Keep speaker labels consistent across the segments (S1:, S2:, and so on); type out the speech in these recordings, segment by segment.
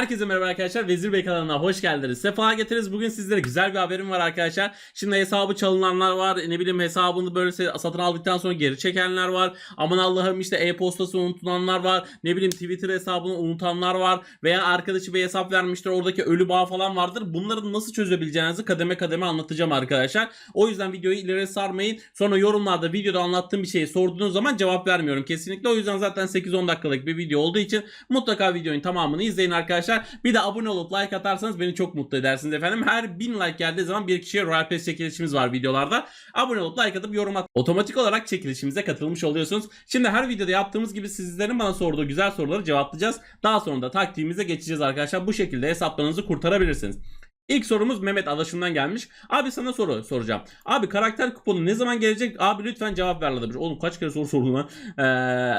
S1: Herkese merhaba arkadaşlar. Vezir Bey kanalına hoş geldiniz. Sefa getiririz. Bugün sizlere güzel bir haberim var arkadaşlar. Şimdi hesabı çalınanlar var. Ne bileyim hesabını böyle satın aldıktan sonra geri çekenler var. Aman Allah'ım işte e-postası unutulanlar var. Ne bileyim Twitter hesabını unutanlar var. Veya arkadaşı bir hesap vermiştir. Oradaki ölü bağ falan vardır. Bunları nasıl çözebileceğinizi kademe kademe anlatacağım arkadaşlar. O yüzden videoyu ileri sarmayın. Sonra yorumlarda videoda anlattığım bir şeyi sorduğunuz zaman cevap vermiyorum kesinlikle. O yüzden zaten 8-10 dakikalık bir video olduğu için mutlaka videonun tamamını izleyin arkadaşlar. Bir de abone olup like atarsanız beni çok mutlu edersiniz efendim. Her 1000 like geldiği zaman bir kişiye Royal Pass çekilişimiz var videolarda. Abone olup like atıp yorum at. Otomatik olarak çekilişimize katılmış oluyorsunuz. Şimdi her videoda yaptığımız gibi sizlerin bana sorduğu güzel soruları cevaplayacağız. Daha sonra da taktiğimize geçeceğiz arkadaşlar. Bu şekilde hesaplarınızı kurtarabilirsiniz. İlk sorumuz Mehmet Adaşım'dan gelmiş. Abi sana soru soracağım. Abi karakter kuponu ne zaman gelecek? Abi lütfen cevap ver demiş. Oğlum kaç kere soru sordun lan? Ee,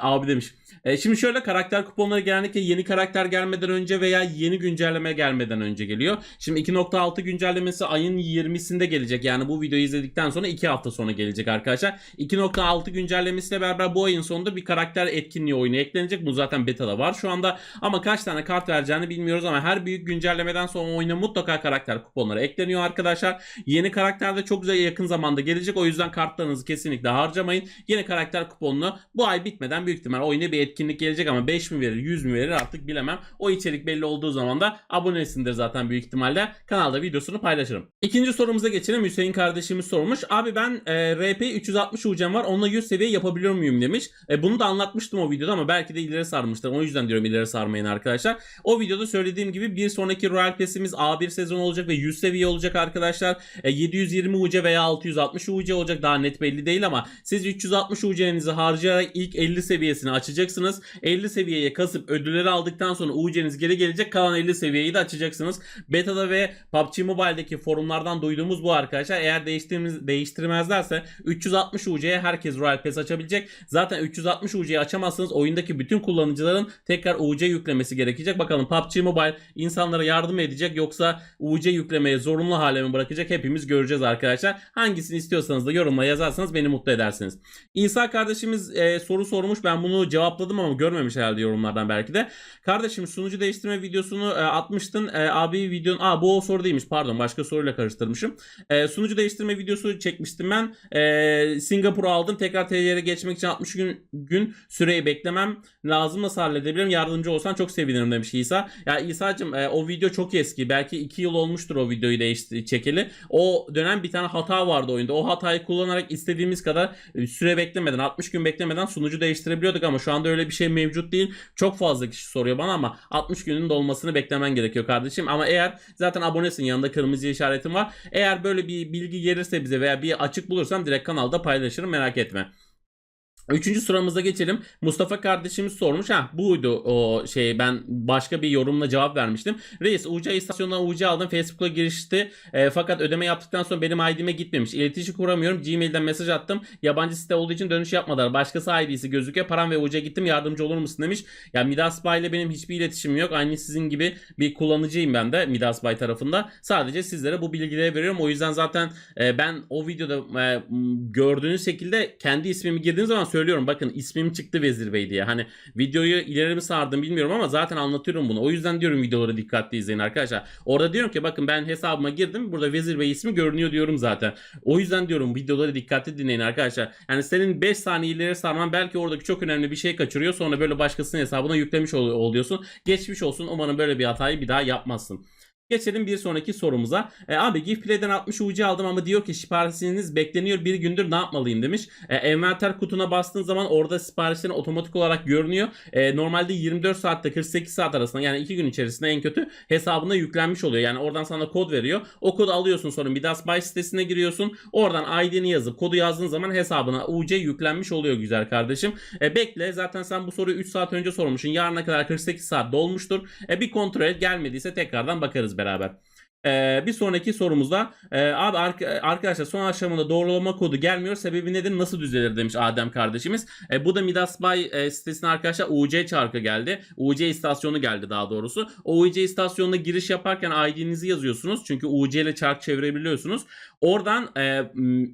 S1: abi demiş. E, şimdi şöyle karakter kuponları genellikle yeni karakter gelmeden önce veya yeni güncelleme gelmeden önce geliyor. Şimdi 2.6 güncellemesi ayın 20'sinde gelecek. Yani bu videoyu izledikten sonra 2 hafta sonra gelecek arkadaşlar. 2.6 güncellemesiyle beraber bu ayın sonunda bir karakter etkinliği oyunu eklenecek. Bu zaten beta'da var şu anda. Ama kaç tane kart vereceğini bilmiyoruz ama her büyük güncellemeden sonra oyuna mutlaka karakter kuponları ekleniyor arkadaşlar. Yeni karakter de çok güzel yakın zamanda gelecek. O yüzden kartlarınızı kesinlikle harcamayın. Yeni karakter kuponunu bu ay bitmeden büyük ihtimal oyuna bir etkinlik gelecek ama 5 mi verir 100 mü verir artık bilemem. O içerik belli olduğu zaman da abonesindir zaten büyük ihtimalle. Kanalda videosunu paylaşırım. İkinci sorumuza geçelim. Hüseyin kardeşimiz sormuş. Abi ben e, RP 360 UC'm var. Onunla 100 seviye yapabiliyor muyum demiş. E, bunu da anlatmıştım o videoda ama belki de ileri sarmıştır. O yüzden diyorum ileri sarmayın arkadaşlar. O videoda söylediğim gibi bir sonraki Royal Pass'imiz A1 sezon olacak ve 100 seviye olacak arkadaşlar. E, 720 UC veya 660 UC olacak. Daha net belli değil ama siz 360 UC'nizi harcayarak ilk 50 seviyesini açacaksınız. 50 seviyeye kasıp ödülleri aldıktan sonra UC'niz geri gelecek. Kalan 50 seviyeyi de açacaksınız. Beta'da ve PUBG Mobile'deki forumlardan duyduğumuz bu arkadaşlar. Eğer değiştirmez, değiştirmezlerse 360 UC'ye herkes Royal Pass açabilecek. Zaten 360 UC'yi açamazsanız oyundaki bütün kullanıcıların tekrar UC yüklemesi gerekecek. Bakalım PUBG Mobile insanlara yardım edecek yoksa UC yüklemeye zorunlu hale mi bırakacak hepimiz göreceğiz arkadaşlar. Hangisini istiyorsanız da yorumla yazarsanız beni mutlu edersiniz. İsa kardeşimiz e, soru sormuş. Ben bunu cevapladım ama görmemiş herhalde yorumlardan belki de. Kardeşim sunucu değiştirme videosunu e, atmıştın. E, abi videonun... Aa bu o soru değilmiş pardon başka soruyla karıştırmışım. E, sunucu değiştirme videosu çekmiştim ben. E, Singapur'u aldım. Tekrar TL'ye geçmek için 60 gün, gün süreyi beklemem lazım. Nasıl halledebilirim? Yardımcı olsan çok sevinirim demiş İsa. Ya İsa'cığım e, o video çok eski. Belki 2 yıl olmuştur o videoyu değişti, çekeli. O dönem bir tane hata vardı oyunda. O hatayı kullanarak istediğimiz kadar e, süre beklemeden 60 gün beklemeden sunucu değiştirebiliyorduk ama şu anda öyle bir şey mevcut değil. Çok fazla kişi soruyor bana ama 60 günün dolmasını beklemen gerekiyor kardeşim. Ama eğer zaten abonesin yanında kırmızı işaretim var. Eğer böyle bir bilgi gelirse bize veya bir açık bulursam direkt kanalda paylaşırım merak etme. Üçüncü sıramıza geçelim. Mustafa kardeşimiz sormuş. Ha buydu o şey ben başka bir yorumla cevap vermiştim. Reis UC istasyonundan UC aldım. Facebook'a girişti. E, fakat ödeme yaptıktan sonra benim ID'me gitmemiş. İletişim kuramıyorum. Gmail'den mesaj attım. Yabancı site olduğu için dönüş yapmadılar. Başkası ID'si gözüküyor. Param ve UC gittim. Yardımcı olur musun demiş. Ya Midas Bay ile benim hiçbir iletişimim yok. Aynı sizin gibi bir kullanıcıyım ben de Midas Bay tarafında. Sadece sizlere bu bilgileri veriyorum. O yüzden zaten e, ben o videoda e, gördüğünüz şekilde kendi ismimi girdiğiniz zaman söylüyorum. Bakın ismim çıktı Vezir Bey diye. Hani videoyu ileri mi sardım bilmiyorum ama zaten anlatıyorum bunu. O yüzden diyorum videoları dikkatli izleyin arkadaşlar. Orada diyorum ki bakın ben hesabıma girdim. Burada Vezir Bey ismi görünüyor diyorum zaten. O yüzden diyorum videoları dikkatli dinleyin arkadaşlar. Yani senin 5 saniye ileri sarman belki oradaki çok önemli bir şey kaçırıyor. Sonra böyle başkasının hesabına yüklemiş ol- oluyorsun. Geçmiş olsun. Umarım böyle bir hatayı bir daha yapmazsın. Geçelim bir sonraki sorumuza. E, abi Gifplay'den 60 UC aldım ama diyor ki siparişiniz bekleniyor bir gündür ne yapmalıyım demiş. E, envanter kutuna bastığın zaman orada siparişlerin otomatik olarak görünüyor. E, normalde 24 saatte 48 saat arasında yani 2 gün içerisinde en kötü hesabına yüklenmiş oluyor. Yani oradan sana kod veriyor. O kodu alıyorsun sonra Midas Buy sitesine giriyorsun. Oradan ID'ni yazıp kodu yazdığın zaman hesabına UC yüklenmiş oluyor güzel kardeşim. E, bekle zaten sen bu soruyu 3 saat önce sormuşsun. Yarına kadar 48 saat dolmuştur. E, bir kontrol et gelmediyse tekrardan bakarız beraber. Ee, bir sonraki sorumuzda e, abi arka- arkadaşlar son aşamada doğrulama kodu gelmiyor. Sebebi nedir? Nasıl düzelir demiş Adem kardeşimiz. E, bu da Midas Bay e, sitesine arkadaşlar UC çarkı geldi. UC istasyonu geldi daha doğrusu. O UC istasyonuna giriş yaparken ID'nizi yazıyorsunuz. Çünkü UC ile çark çevirebiliyorsunuz. Oradan e,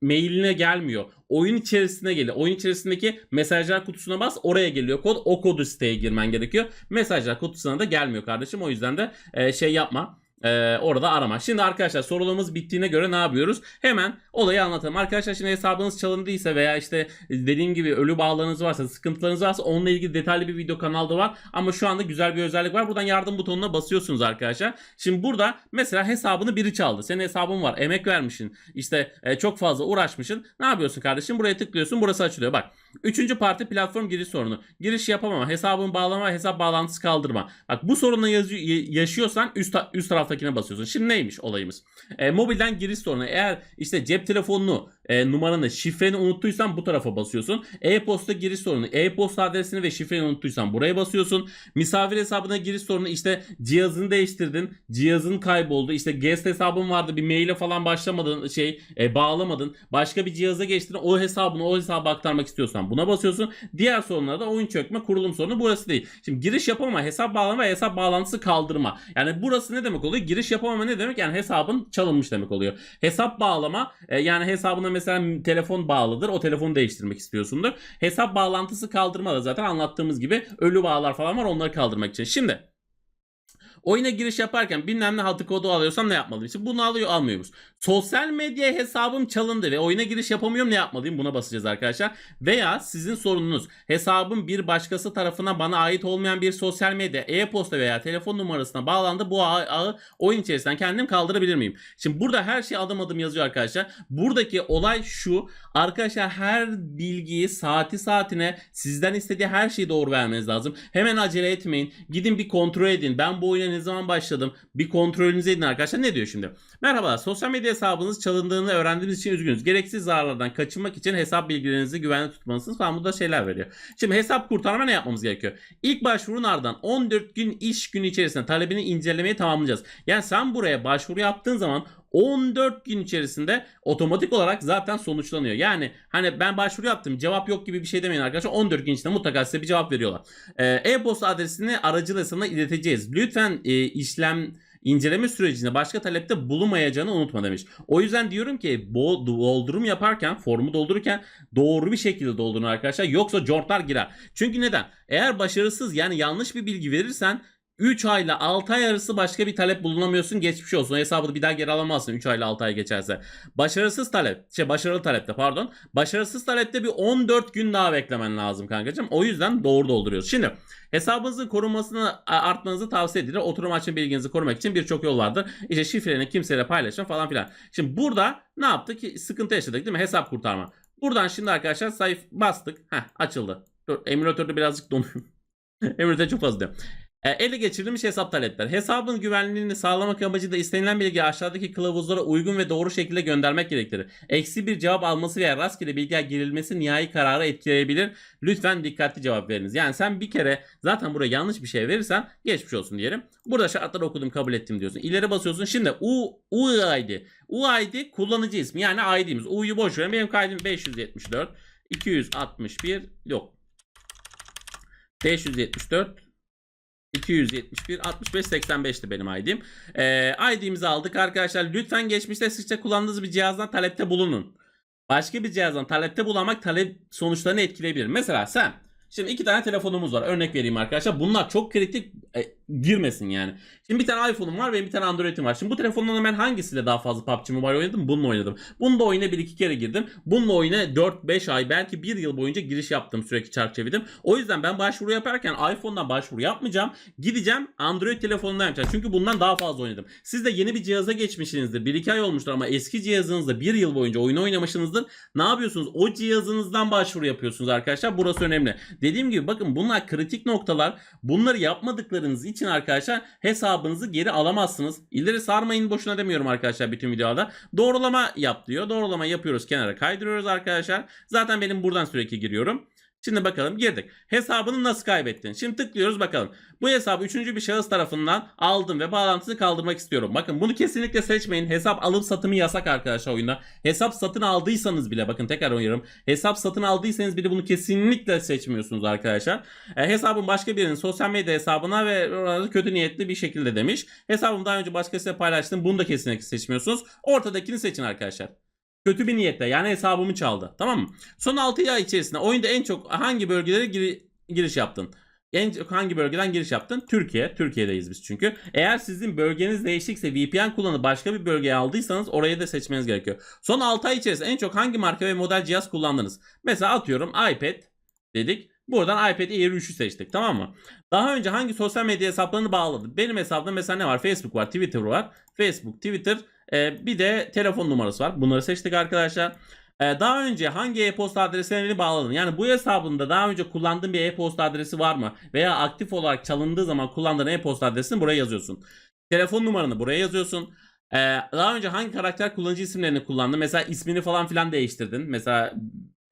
S1: mailine gelmiyor. Oyun içerisine geliyor. Oyun içerisindeki mesajlar kutusuna bas oraya geliyor kod. O kodu siteye girmen gerekiyor. Mesajlar kutusuna da gelmiyor kardeşim. O yüzden de e, şey yapma. Ee, orada arama. Şimdi arkadaşlar sorularımız bittiğine göre ne yapıyoruz? Hemen olayı anlatalım. Arkadaşlar şimdi hesabınız çalındıysa veya işte dediğim gibi ölü bağlarınız varsa, sıkıntılarınız varsa onunla ilgili detaylı bir video kanalda var. Ama şu anda güzel bir özellik var. Buradan yardım butonuna basıyorsunuz arkadaşlar. Şimdi burada mesela hesabını biri çaldı. Senin hesabın var. Emek vermişsin. İşte e, çok fazla uğraşmışsın. Ne yapıyorsun kardeşim? Buraya tıklıyorsun. Burası açılıyor. Bak. Üçüncü parti platform giriş sorunu. Giriş yapamama, hesabın bağlama, hesap bağlantısı kaldırma. Bak bu sorunla yaşıyorsan üst, üst taraftakine basıyorsun. Şimdi neymiş olayımız? E, mobilden giriş sorunu. Eğer işte cep telefonunu, e, numaranı, şifreni unuttuysan bu tarafa basıyorsun. E-posta giriş sorunu. E-posta adresini ve şifreni unuttuysan buraya basıyorsun. Misafir hesabına giriş sorunu işte cihazını değiştirdin. Cihazın kayboldu. İşte guest hesabın vardı. Bir maile falan başlamadın. Şey e, bağlamadın. Başka bir cihaza geçtin. O hesabını o hesaba aktarmak istiyorsan buna basıyorsun. Diğer sorunlarda oyun çökme, kurulum sorunu burası değil. Şimdi giriş yapamama, hesap bağlama ve hesap bağlantısı kaldırma. Yani burası ne demek oluyor? Giriş yapamama ne demek? Yani hesabın çalınmış demek oluyor. Hesap bağlama e, yani hesabına mesela telefon bağlıdır. O telefonu değiştirmek istiyorsundur. Hesap bağlantısı kaldırma zaten anlattığımız gibi ölü bağlar falan var onları kaldırmak için. Şimdi Oyuna giriş yaparken bilmem ne hatı kodu alıyorsam ne yapmalıyım? İşte bunu alıyor almıyoruz. Sosyal medya hesabım çalındı ve oyuna giriş yapamıyorum ne yapmalıyım? Buna basacağız arkadaşlar. Veya sizin sorununuz hesabım bir başkası tarafına bana ait olmayan bir sosyal medya e-posta veya telefon numarasına bağlandı. Bu ağı, ağı oyun içerisinden kendim kaldırabilir miyim? Şimdi burada her şey adım adım yazıyor arkadaşlar. Buradaki olay şu. Arkadaşlar her bilgiyi saati saatine sizden istediği her şeyi doğru vermeniz lazım. Hemen acele etmeyin. Gidin bir kontrol edin. Ben bu oyuna ne zaman başladım? Bir kontrolünüzü edin arkadaşlar. Ne diyor şimdi? Merhabalar. Sosyal medya hesabınız çalındığını öğrendiğimiz için üzgünüz. Gereksiz zararlardan kaçınmak için hesap bilgilerinizi güvenli tutmalısınız falan. Bu da şeyler veriyor. Şimdi hesap kurtarma ne yapmamız gerekiyor? İlk başvurun ardından 14 gün iş günü içerisinde talebini incelemeyi tamamlayacağız. Yani sen buraya başvuru yaptığın zaman 14 gün içerisinde otomatik olarak zaten sonuçlanıyor. Yani hani ben başvuru yaptım cevap yok gibi bir şey demeyin arkadaşlar. 14 gün içinde mutlaka size bir cevap veriyorlar. Ee, E-posta adresini aracılığına ileteceğiz. Lütfen e, işlem inceleme sürecinde başka talepte bulunmayacağını unutma demiş. O yüzden diyorum ki bu doldurum yaparken, formu doldururken doğru bir şekilde doldurun arkadaşlar. Yoksa cortlar girer. Çünkü neden? Eğer başarısız yani yanlış bir bilgi verirsen 3 ayla 6 ay arası başka bir talep bulunamıyorsun. Geçmiş olsun. O hesabı bir daha geri alamazsın 3 ayla 6 ay geçerse. Başarısız talep. Şey başarılı talepte pardon. Başarısız talepte bir 14 gün daha beklemen lazım kankacığım. O yüzden doğru dolduruyoruz. Şimdi hesabınızın korunmasını artmanızı tavsiye edilir. Oturum açın bilginizi korumak için birçok yol vardır. İşte şifreni kimseyle paylaşın falan filan. Şimdi burada ne yaptık? Sıkıntı yaşadık değil mi? Hesap kurtarma. Buradan şimdi arkadaşlar sayf bastık. Heh açıldı. Dur emülatörde birazcık donuyor. Emülatör çok fazla diyor. E, ele geçirilmiş hesap talepler. Hesabın güvenliğini sağlamak amacıyla istenilen bilgi aşağıdaki kılavuzlara uygun ve doğru şekilde göndermek gerektirir. Eksi bir cevap alması veya rastgele bilgiler girilmesi nihai kararı etkileyebilir. Lütfen dikkatli cevap veriniz. Yani sen bir kere zaten buraya yanlış bir şey verirsen geçmiş olsun diyelim. Burada şartları okudum kabul ettim diyorsun. İleri basıyorsun. Şimdi U, UID. UID kullanıcı ismi yani ID'miz. U'yu boş verin. Benim kaydım 574 261 yok. 574 271 65 85'ti benim ID'm. Ee, ID'mizi aldık arkadaşlar. Lütfen geçmişte sıkça kullandığınız bir cihazdan talepte bulunun. Başka bir cihazdan talepte bulunmak talep sonuçlarını etkileyebilir. Mesela sen Şimdi iki tane telefonumuz var. Örnek vereyim arkadaşlar. Bunlar çok kritik e, girmesin yani. Şimdi bir tane iPhone'um var ve bir tane Android'im var. Şimdi bu telefondan ben hangisiyle daha fazla PUBG Mobile oynadım? Bununla oynadım. Bununla oyuna 1-2 kere girdim. Bununla oyuna 4-5 ay belki 1 yıl boyunca giriş yaptım. Sürekli çark çevirdim. O yüzden ben başvuru yaparken iPhone'dan başvuru yapmayacağım. Gideceğim Android telefonundan yapacağım. Çünkü bundan daha fazla oynadım. Siz de yeni bir cihaza geçmişsinizdir. 1-2 ay olmuştur ama eski cihazınızda 1 yıl boyunca oyun oynamışsınızdır. Ne yapıyorsunuz? O cihazınızdan başvuru yapıyorsunuz arkadaşlar. Burası önemli. Dediğim gibi bakın bunlar kritik noktalar. Bunları yapmadıklarınız için arkadaşlar hesabınızı geri alamazsınız. İleri sarmayın boşuna demiyorum arkadaşlar bütün videoda. Doğrulama yap diyor. Doğrulama yapıyoruz kenara kaydırıyoruz arkadaşlar. Zaten benim buradan sürekli giriyorum. Şimdi bakalım girdik. Hesabını nasıl kaybettin? Şimdi tıklıyoruz bakalım. Bu hesabı üçüncü bir şahıs tarafından aldım ve bağlantısını kaldırmak istiyorum. Bakın bunu kesinlikle seçmeyin. Hesap alım satımı yasak arkadaşlar oyunda. Hesap satın aldıysanız bile bakın tekrar uyarım. Hesap satın aldıysanız bile bunu kesinlikle seçmiyorsunuz arkadaşlar. E, hesabın başka birinin sosyal medya hesabına ve orada kötü niyetli bir şekilde demiş. Hesabımı daha önce başkasıyla paylaştım. Bunu da kesinlikle seçmiyorsunuz. Ortadakini seçin arkadaşlar. Kötü bir niyetle yani hesabımı çaldı. Tamam mı? Son 6 ay içerisinde oyunda en çok hangi bölgelere giri- giriş yaptın? En çok hangi bölgeden giriş yaptın? Türkiye. Türkiye'deyiz biz çünkü. Eğer sizin bölgeniz değişikse VPN kullanıp başka bir bölgeye aldıysanız orayı da seçmeniz gerekiyor. Son 6 ay içerisinde en çok hangi marka ve model cihaz kullandınız? Mesela atıyorum iPad dedik. Buradan iPad Air 3'ü seçtik tamam mı? Daha önce hangi sosyal medya hesaplarını bağladın? Benim hesabımda mesela ne var? Facebook var, Twitter var. Facebook, Twitter, e, bir de telefon numarası var. Bunları seçtik arkadaşlar. E, daha önce hangi e-posta adreslerini bağladın? Yani bu hesabında daha önce kullandığın bir e-posta adresi var mı? Veya aktif olarak çalındığı zaman kullandığın e-posta adresini buraya yazıyorsun. Telefon numaranı buraya yazıyorsun. E, daha önce hangi karakter kullanıcı isimlerini kullandın? Mesela ismini falan filan değiştirdin. Mesela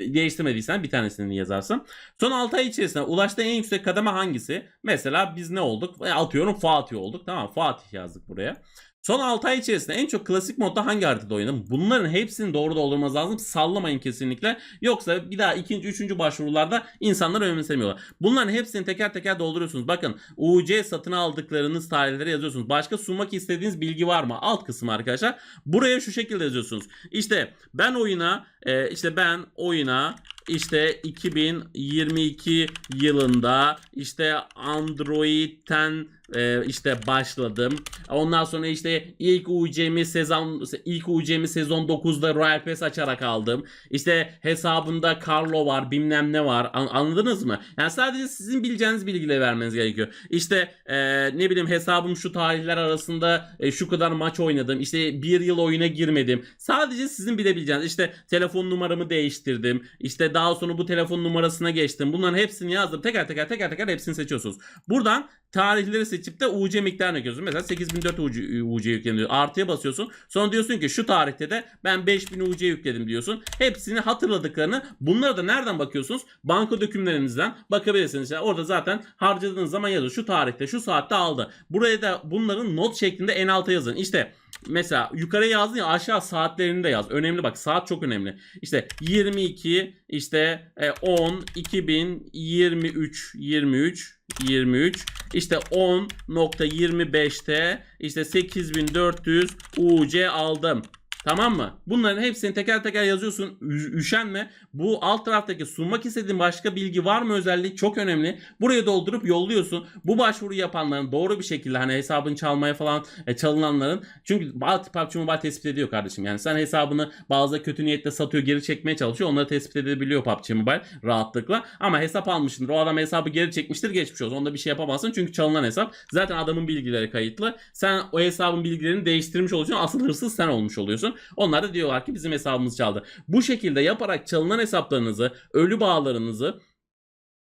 S1: değiştirmediysen bir tanesini yazarsın. Son 6 ay içerisinde ulaştığı en yüksek kademe hangisi? Mesela biz ne olduk? Atıyorum Fatih olduk. Tamam Fatih yazdık buraya. Son 6 ay içerisinde en çok klasik modda hangi haritada oynadın? Bunların hepsini doğru doldurmanız lazım. Sallamayın kesinlikle. Yoksa bir daha ikinci, üçüncü başvurularda insanlar önemsemiyorlar. Bunların hepsini teker teker dolduruyorsunuz. Bakın UC satın aldıklarınız tarihleri yazıyorsunuz. Başka sunmak istediğiniz bilgi var mı? Alt kısım arkadaşlar. Buraya şu şekilde yazıyorsunuz. İşte ben oyuna e, işte ben oyuna işte 2022 yılında işte Android'ten e, işte başladım. Ondan sonra işte ilk UC'mi sezon ilk UC'mi sezon 9'da Royal Pass açarak aldım. İşte hesabında Carlo var, bilmem ne var. An- anladınız mı? Yani sadece sizin bileceğiniz bilgileri vermeniz gerekiyor. İşte e, ne bileyim hesabım şu tarihler arasında e, şu kadar maç oynadım. İşte bir yıl oyuna girmedim. Sadece sizin bilebileceğiniz. İşte telefon numaramı değiştirdim. İşte daha sonra bu telefon numarasına geçtim. Bunların hepsini yazdım. Teker teker teker teker hepsini seçiyorsunuz. Buradan tarihleri seçip de UC miktarını ekliyorsun. Mesela 8004 UC, UC yükleniyor. Artıya basıyorsun. Sonra diyorsun ki şu tarihte de ben 5000 UC yükledim diyorsun. Hepsini hatırladıklarını bunlara da nereden bakıyorsunuz? Banka dökümlerinizden bakabilirsiniz. Yani orada zaten harcadığınız zaman yazıyor. Şu tarihte şu saatte aldı. Buraya da bunların not şeklinde en alta yazın. İşte mesela yukarı yazdın ya aşağı saatlerini de yaz. Önemli bak saat çok önemli. İşte 22 işte e, 10 2023 23 23 işte 10.25'te işte 8400 UC aldım. Tamam mı? Bunların hepsini teker teker yazıyorsun. Üşenme. Bu alt taraftaki sunmak istediğin başka bilgi var mı özelliği çok önemli. Buraya doldurup yolluyorsun. Bu başvuru yapanların doğru bir şekilde hani hesabını çalmaya falan e, çalınanların çünkü PUBG Mobile tespit ediyor kardeşim. Yani sen hesabını bazı kötü niyetle satıyor geri çekmeye çalışıyor. Onları tespit edebiliyor PUBG Mobile rahatlıkla. Ama hesap almışsındır. O adam hesabı geri çekmiştir geçmiş olsun. Onda bir şey yapamazsın çünkü çalınan hesap. Zaten adamın bilgileri kayıtlı. Sen o hesabın bilgilerini değiştirmiş oluyorsun. Asıl hırsız sen olmuş oluyorsun. Onlar da diyorlar ki bizim hesabımız çaldı. Bu şekilde yaparak çalınan hesaplarınızı, ölü bağlarınızı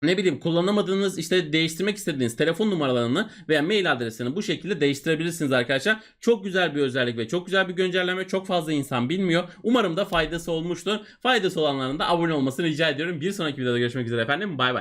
S1: ne bileyim kullanamadığınız işte değiştirmek istediğiniz telefon numaralarını veya mail adresini bu şekilde değiştirebilirsiniz arkadaşlar. Çok güzel bir özellik ve çok güzel bir güncelleme. Çok fazla insan bilmiyor. Umarım da faydası olmuştur. Faydası olanların da abone olmasını rica ediyorum. Bir sonraki videoda görüşmek üzere efendim. Bay bay.